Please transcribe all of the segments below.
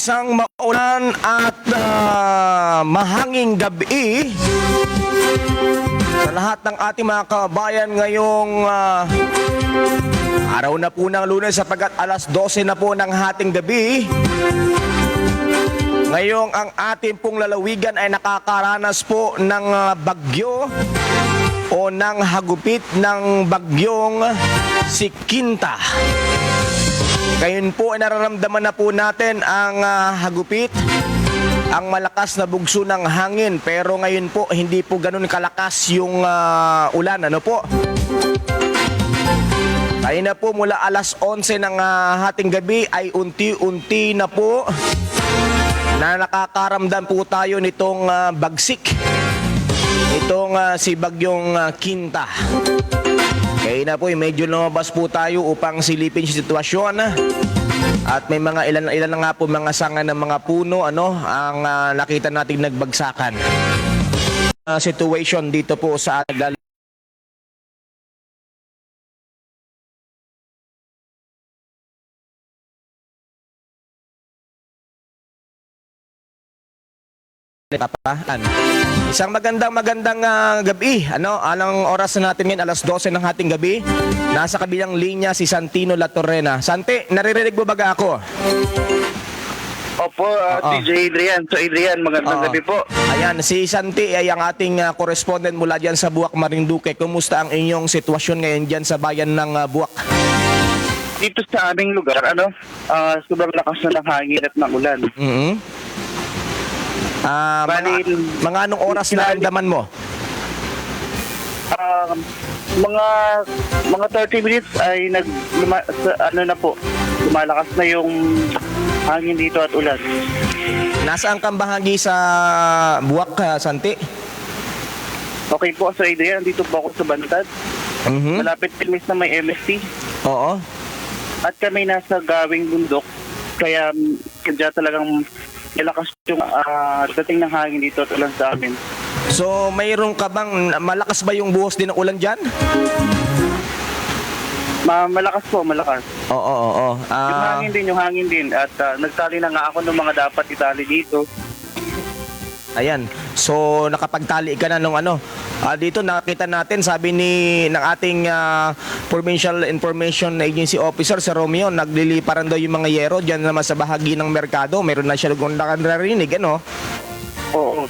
Isang maulan at ah, mahanging gabi sa lahat ng ating mga kabayan ngayong ah, araw na po ng lunes sapagkat alas 12 na po ng hating gabi. Ngayong ang ating pong lalawigan ay nakakaranas po ng ah, bagyo o ng hagupit ng bagyong si Kinta. Ngayon po ay nararamdaman na po natin ang ah, hagupit, ang malakas na bugso ng hangin. Pero ngayon po, hindi po ganun kalakas yung ah, ulan. Ano po? Tayo na po mula alas 11 ng ah, hating gabi ay unti-unti na po na nakakaramdam po tayo nitong ah, bagsik. Itong ah, si Bagyong ah, Kinta. Kaya na po, eh, medyo lumabas po tayo upang silipin yung sitwasyon. At may mga ilan, ilan na nga po mga sanga ng mga puno ano, ang ah, nakita nating nagbagsakan. Ah, situation dito po sa Papaan. Isang magandang magandang ah, gabi. Ano, anong oras na natin ngayon? Alas 12 ng hating gabi. Nasa kabilang linya si Santino La Torrena. Santi, naririnig mo ba ako? Opo, uh, Oo. DJ Adrian. So Adrian, magandang Oo. gabi po. Ayan, si Santi ay ang ating ah, correspondent mula dyan sa Buwak Marinduque. Kumusta ang inyong sitwasyon ngayon dyan sa bayan ng ah, Buwak? Dito sa aming lugar, ano, ah, sobrang lakas na ng hangin at ng ulan. Mhm. Ah, mga, Bali, mga anong oras na andaman mo? Ah, mga mga 30 minutes ay nag luma, sa, ano na po, lumalakas na yung hangin dito at ulan. Nasaan kang bahagi sa Buwak, ah, Santi? Okay po, so Adrian, dito po ako sa Bantad. Mhm. Malapit timis na may MST. Oo. At kami nasa gawing bundok. Kaya mm, kaya talagang malakas yung ah, dating ng hangin dito at ulan sa amin. So, mayroon ka bang, malakas ba yung buhos din ng ulan dyan? Ma malakas po, malakas. Oo, oo, oo. Yung Ah, hangin din, yung hangin din. At ah, nagtali na nga ako ng mga dapat itali dito. ayan. So, nakapagtali ka na nung ano. Ah, dito nakita natin, sabi ni ng ating ah, Provincial Information Agency Officer sa Romeo, nagliliparan daw yung mga yero dyan naman sa bahagi ng merkado. Meron na siya kung nakarinig, ano? Oo.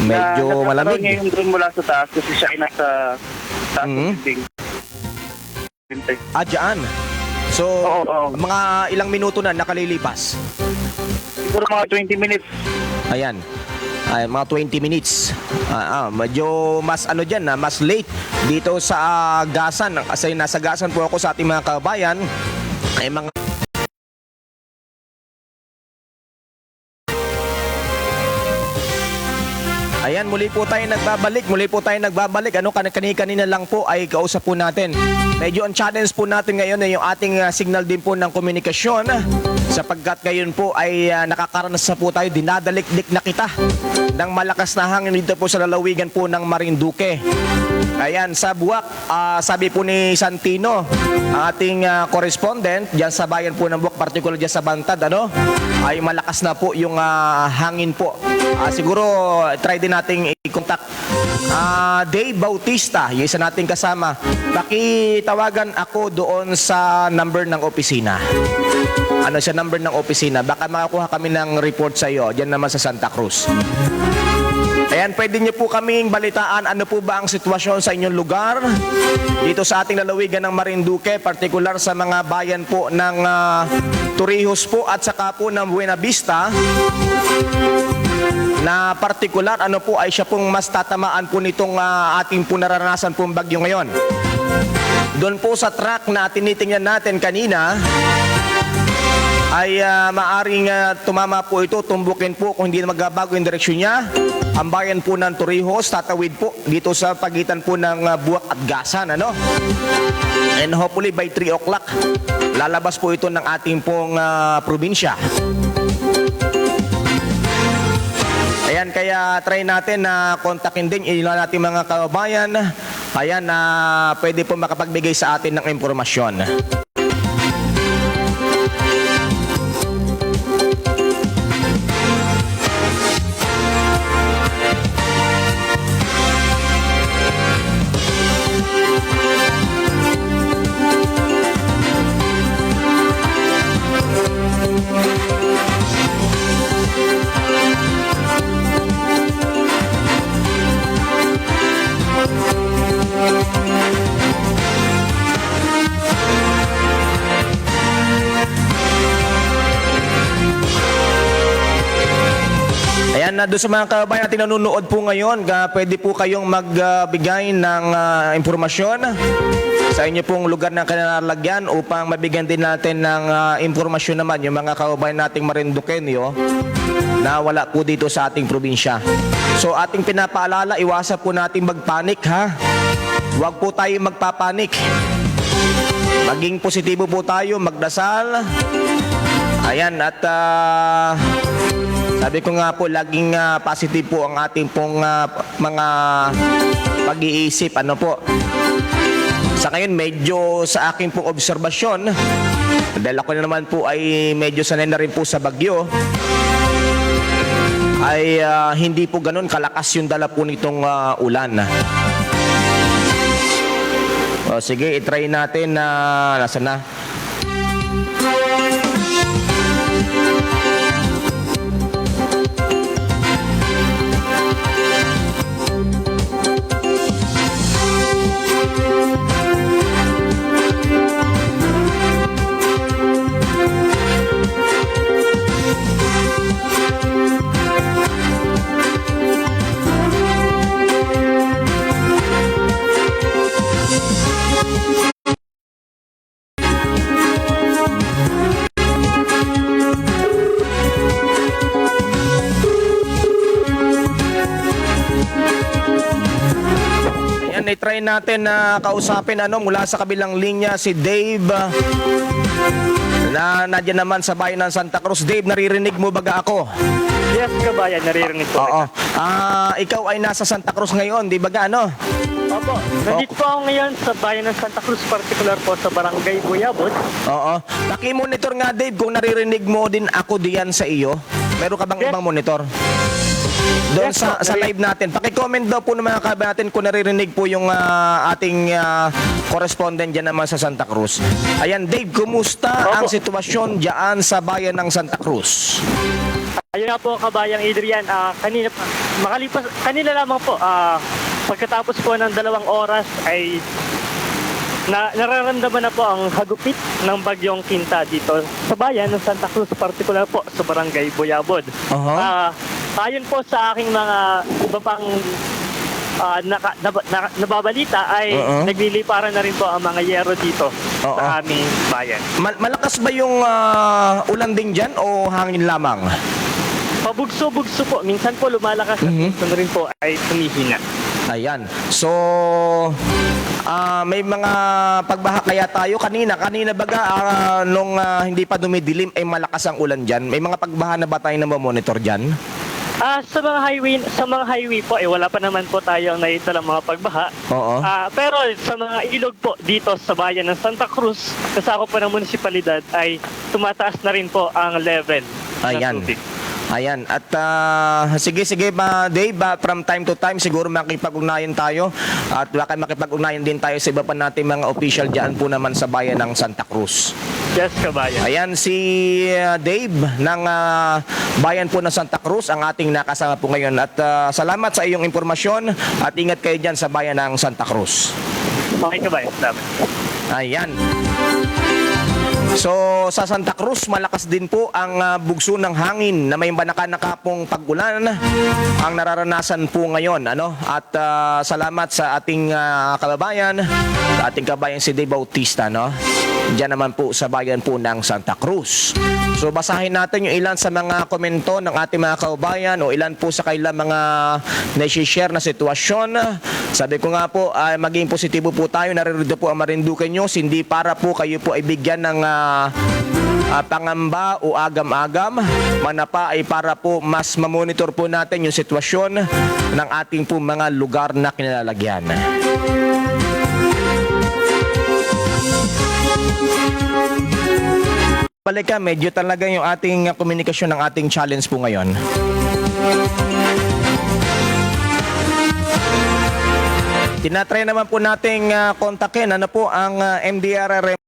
Medyo na, malamig. niya yung drone mula sa taas kasi siya ay nasa taas Mhm. building. Hintay. Ah, dyan. So, Oo, oo. mga ilang minuto na nakalilipas. Siguro mga 20 minutes. Ayan. Ay, mga 20 minutes. Ah, ah, medyo mas ano diyan na, mas late dito sa ah, Gasan. Kasi nasa Gasan po ako sa ating mga kabayan. Ay mga Ayan, muli po tayo nagbabalik. Muli po tayo nagbabalik. Ano, kan- kanina lang po ay kausap po natin. Medyo ang challenge po natin ngayon ay yung ating ah, signal din po ng komunikasyon. Sapagkat ngayon po ay ah, nakakaranas na po tayo, dinadalik-dik na kita ng malakas na hangin dito po sa lalawigan po ng Marinduque. Ayan, sa Buwak, ah, sabi po ni Santino, ating ah, correspondent diyan sa bayan po ng Buwak, particular diyan sa Bantad, ano, ay malakas na po yung ah, hangin po. Ah, siguro, try din nating i-contact Ah, Dave Bautista, yung isa nating kasama. Pakitawagan ako doon sa number ng opisina. Ano siya number ng opisina? Baka makakuha kami ng report sa iyo. Diyan naman sa Santa Cruz. Ayan, pwede niyo po kaming balitaan ano po ba ang sitwasyon sa inyong lugar dito sa ating lalawigan ng Marinduque, partikular sa mga bayan po ng ah, Torrijos po at saka po ng Buena Vista na partikular ano po ay siya pong mas tatamaan po nitong ah, ating po nararanasan pong bagyo ngayon. Doon po sa track na tinitingnan natin kanina, ay ah, maaring ah, tumama po ito, tumbukin po kung hindi magbabago yung direksyon niya. Ang bayan po ng Torrijos, tatawid po dito sa pagitan po ng ah, Buwak at Gasan. Ano? And hopefully by 3 o'clock, lalabas po ito ng ating pong ah, probinsya. Ayan, kaya try natin na kontakin din ilan natin mga kababayan. Ayan, na pwede po makapagbigay sa atin ng impormasyon. Ayan, doon sa mga kababayan natin nanonood po ngayon, ga, pwede po kayong magbigay ng ah, impormasyon sa inyo pong lugar ng kanilalagyan upang mabigyan din natin ng ah, impormasyon naman yung mga kababayan nating Marinduqueño na wala po dito sa ating probinsya. So ating pinapaalala, iwasan po natin magpanik ha. Huwag po tayo magpapanik. Maging positibo po tayo, magdasal. Ayan, at ah, sabi ko nga po, laging ah, positive po ang ating pong ah, mga pag-iisip. Ano po? Sa ngayon, medyo sa aking pong obserbasyon, dahil ako na naman po ay medyo sanay na rin po sa bagyo, ay ah, hindi po ganun kalakas yung dala po nitong ah, ulan. O sige, itry natin na nasa na. Itry natin na kausapin ano mula sa kabilang linya si Dave ah, na nandiyan naman sa bayan ng Santa Cruz. Dave, naririnig mo baga ako? Yes, kabayan, naririnig po. Oo. Ah, ikaw ay nasa Santa Cruz ngayon, di ba ano? Opo, nandito po ako ngayon sa bayan ng Santa Cruz, particular po sa barangay Buyabot. Oo. Paki-monitor nga Dave kung naririnig mo din ako diyan sa iyo. Meron ka bang Yes. ibang monitor? Doon Yes sa, sa live natin. Paki-comment daw po ng mga kabayan natin kung naririnig po yung ah, ating ah, correspondent dyan naman sa Santa Cruz. Ayan, Dave, kumusta Opo. ang sitwasyon dyan sa bayan ng Santa Cruz? Ayun nga po, kabayang Adrian, ah, kanina, pa- makalipas, kanina lamang po, ah, pagkatapos po ng dalawang oras ay na, nararamdaman na po ang hagupit ng bagyong Kinta dito sa bayan ng Santa Cruz, particular po sa barangay Buyabod. Aha. Ah, ayon po sa aking mga iba pang ah, naka, nab- na- nababalita ay Oo. nagliliparan na rin po ang mga yero dito Oo. sa aming bayan. Mal- malakas ba yung ah, ulan din dyan o hangin lamang? Pabugso-bugso po. Minsan po lumalakas at Mhm. minsan rin po ay tumihina. Ayan. So, ah, may mga pagbaha kaya tayo kanina. Kanina baga, ah, nung ah, hindi pa dumidilim, ay malakas ang ulan dyan. May mga pagbaha na ba tayo na monitor dyan? Ah, sa mga highway, sa mga highway po, eh, wala pa naman po tayong nakita ng mga pagbaha. Oo. Ah, pero sa mga ilog po dito sa bayan ng Santa Cruz, kasako po ng munisipalidad ay tumataas na rin po ang level Ayan. ng tubig. Ayan. At ah, sige, sige ba, Dave, ah, from time to time, siguro makipag-ugnayan tayo. At baka makipag-ugnayan din tayo sa iba pa natin mga official dyan po naman sa bayan ng Santa Cruz. Yes, kabayan. Ayan si uh, Dave ng uh, bayan po ng Santa Cruz ang ating nakasama po ngayon at uh, salamat sa iyong impormasyon at ingat kayo dyan sa bayan ng Santa Cruz. Okay, kabayan. Salamat. Ayan. So sa Santa Cruz malakas din po ang uh, bugso ng hangin na may banaka-naka pong pag-ulan ang nararanasan po ngayon ano? At uh, salamat sa ating uh, kababayan sa ating kabayan si Dave Bautista no Diyan naman po sa bayan po ng Santa Cruz. So basahin natin yung ilan sa mga komento ng ating mga kaubayan o ilan po sa kailang mga na-share na sitwasyon. Sabi ko nga po, ay maging positibo po tayo. Naririto po ang Marinduque News. Hindi para po kayo po ay bigyan ng ah, ah, pangamba o agam-agam. Manapa ay para po mas mamonitor po natin yung sitwasyon ng ating po mga lugar na kinalalagyan. Balik ka, medyo talaga yung ating komunikasyon ng ating challenge po ngayon. Tinatry naman po nating uh, kontakin ano po ang uh, MDRRM